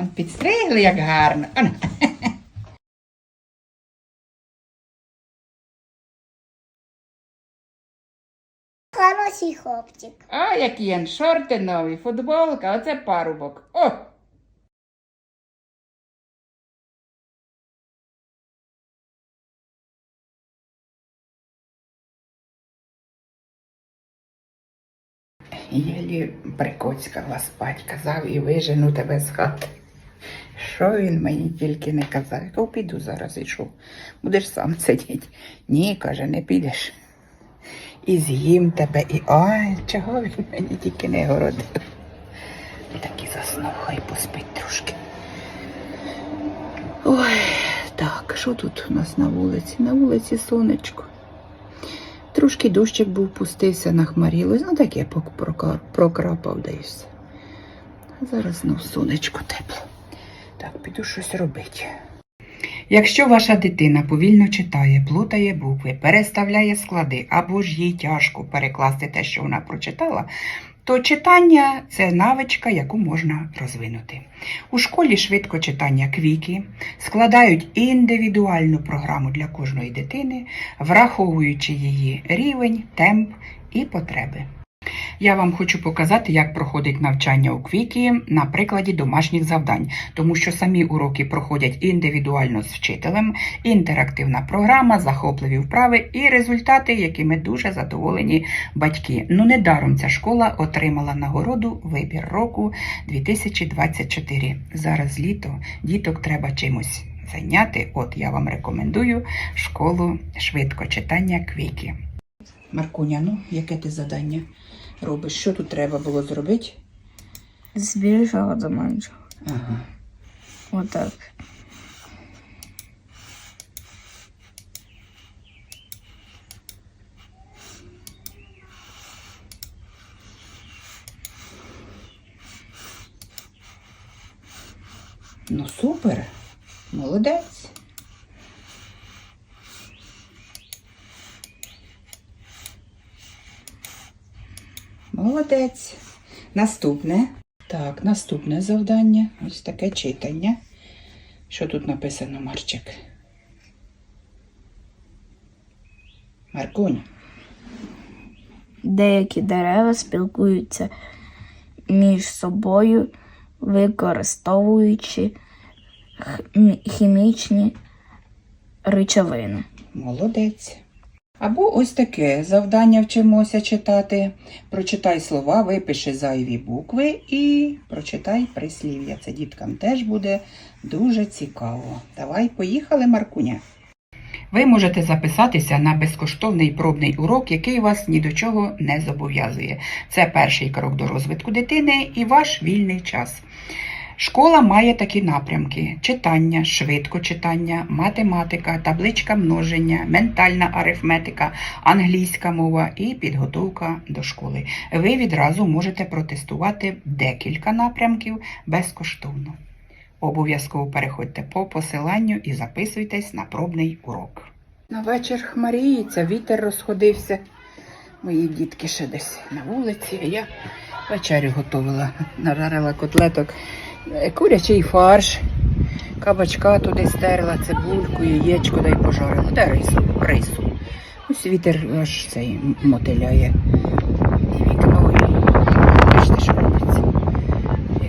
Он підстригли, як гарно. Хороший хлопчик. А, які він, шорти нові, футболка, оце парубок. О! Єлі Брикоцька спать казав і вижену тебе з хати. Що він мені тільки не казав? Я кажу, піду зараз що? Будеш сам сидіти. Ні, каже, не підеш. І з'їм тебе, і ой, чого він мені тільки не городив. Так і заснув, хай поспить трошки. Ой, так, що тут у нас на вулиці? На вулиці сонечко. Трошки дощик був, пустився, нахмарілось. Ну пок- прока- прокрапав все. Зараз знов сонечко тепло. Так, піду щось робити. Якщо ваша дитина повільно читає, плутає букви, переставляє склади або ж їй тяжко перекласти те, що вона прочитала, то читання це навичка, яку можна розвинути. У школі швидко читання квіки складають індивідуальну програму для кожної дитини, враховуючи її рівень, темп і потреби. Я вам хочу показати, як проходить навчання у Квікі на прикладі домашніх завдань, тому що самі уроки проходять індивідуально з вчителем, інтерактивна програма, захопливі вправи і результати, якими дуже задоволені батьки. Ну недаром ця школа отримала нагороду Вибір року 2024. Зараз літо, діток треба чимось зайняти. От я вам рекомендую школу швидко читання Квікі. Маркуня, ну яке ти завдання робиш? Що тут треба було зробити? З більшого до меншого. Ага. Отак. Ну супер. Молодець. Молодець. Наступне. Так, наступне завдання. Ось таке читання. Що тут написано, Марчик? Маркунь. Деякі дерева спілкуються між собою, використовуючи хімічні речовини. Молодець. Або ось таке завдання вчимося читати. Прочитай слова, випиши зайві букви і прочитай прислів'я. Це діткам теж буде дуже цікаво. Давай, поїхали, Маркуня. Ви можете записатися на безкоштовний пробний урок, який вас ні до чого не зобов'язує. Це перший крок до розвитку дитини і ваш вільний час. Школа має такі напрямки: читання, швидко читання, математика, табличка множення, ментальна арифметика, англійська мова і підготовка до школи. Ви відразу можете протестувати декілька напрямків безкоштовно. Обов'язково переходьте по посиланню і записуйтесь на пробний урок. На вечір хмаріється, вітер розходився. Мої дітки ще десь на вулиці, а я вечерю готувала, нажарила котлеток, курячий фарш, кабачка туди стерла, цибульку, яєчко да й пожарила. Де рису? Рису. Ось вітер аж цей мотиляє. І вікно, і бачите, що робиться.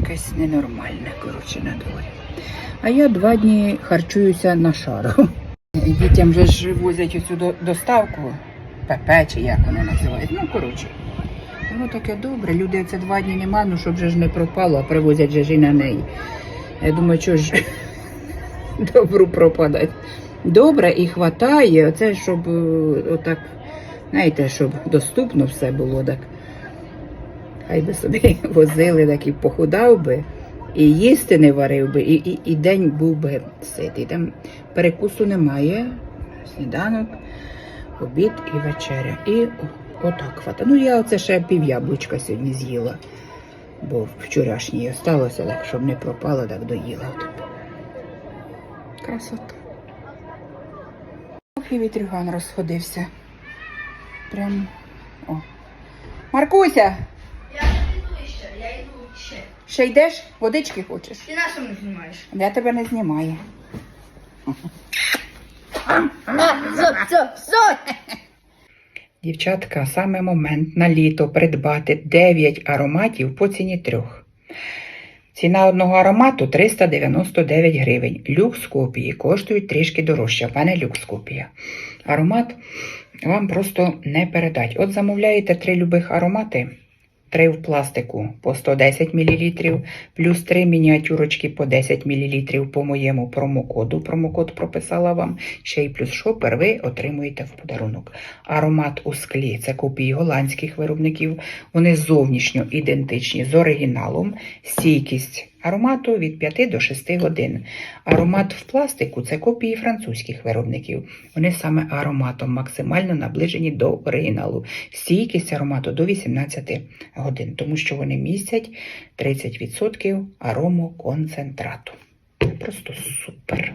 Якесь ненормальне, коротше, на дворі. А я два дні харчуюся на шару. Дітям вже ж возять оцю доставку, ПП чи як воно називається. Ну, коротше. Воно таке добре. Люди це два дні нема, ну щоб же ж не пропало, а привозять же ж і на неї. Я думаю, що ж добру пропадать. Добре і хватає, оце щоб е, отак, знаєте, щоб доступно все було так. Хай би собі возили, так і похудав би, і їсти не варив би, і, і, і день був би ситий. Там перекусу немає, сніданок, обід і вечеря. І отак хвата. Ну, я оце ще пів яблучка сьогодні з'їла, бо вчорашній осталося, так щоб не пропало, так доїла. Красота. Ох, і вітрюган розходився. Прям. О. Маркуся! Я йду ще, я йду ще. Ще йдеш? Водички хочеш? Ти на що не знімаєш? Я тебе не знімаю. Стоп, стоп, стоп! Дівчатка, саме момент на літо придбати 9 ароматів по ціні трьох. Ціна одного аромату 399 гривень. Люкс копії коштують трішки дорожче, в мене люкс копія. Аромат вам просто не передать. От замовляєте три любих аромати. Три в пластику по 110 мл, плюс три мініатюрочки по 10 мл по моєму промокоду. Промокод прописала вам. Ще й плюс шопер ви отримуєте в подарунок. Аромат у склі це копії голландських виробників. Вони зовнішньо ідентичні з оригіналом. Стійкість аромату від 5 до 6 годин. Аромат в пластику це копії французьких виробників. Вони саме ароматом максимально наближені до оригіналу. Стійкість аромату до 18 годин, тому що вони містять 30% аромоконцентрату. Просто супер.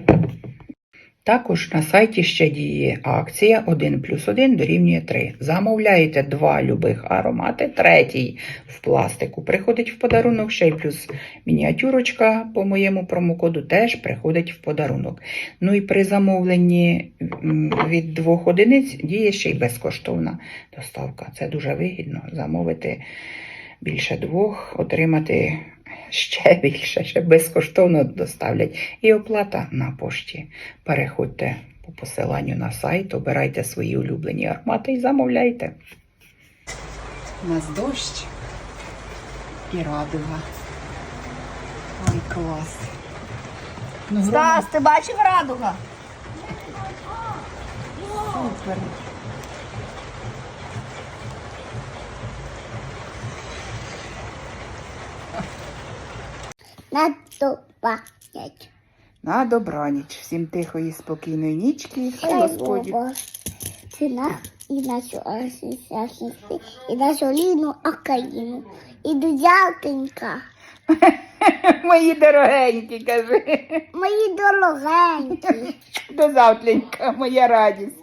Також на сайті ще діє акція 1 плюс 1 дорівнює 3. Замовляєте два любих аромати, третій в пластику приходить в подарунок, ще й плюс мініатюрочка по моєму промокоду теж приходить в подарунок. Ну і при замовленні від двох одиниць діє ще й безкоштовна доставка. Це дуже вигідно замовити більше двох, отримати ще більше, ще безкоштовно доставлять. І оплата на пошті. Переходьте по посиланню на сайт, обирайте свої улюблені аромати і замовляйте. У нас дощ і радуга. Ой, клас. Ну, Стас, ти бачив радуга? супер. На добавлять. На добраніч. Всім тихої, спокійної нічки. Хай Господь. Ціна і нашу асоціацію, і нашу Ліну Акаїну, і до. Мої дорогенькі, кажи. Мої дорогенькі. До завтленька, моя радість.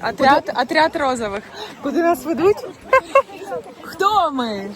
Отряд, отряд розових. Куди нас ведуть? Хто ми?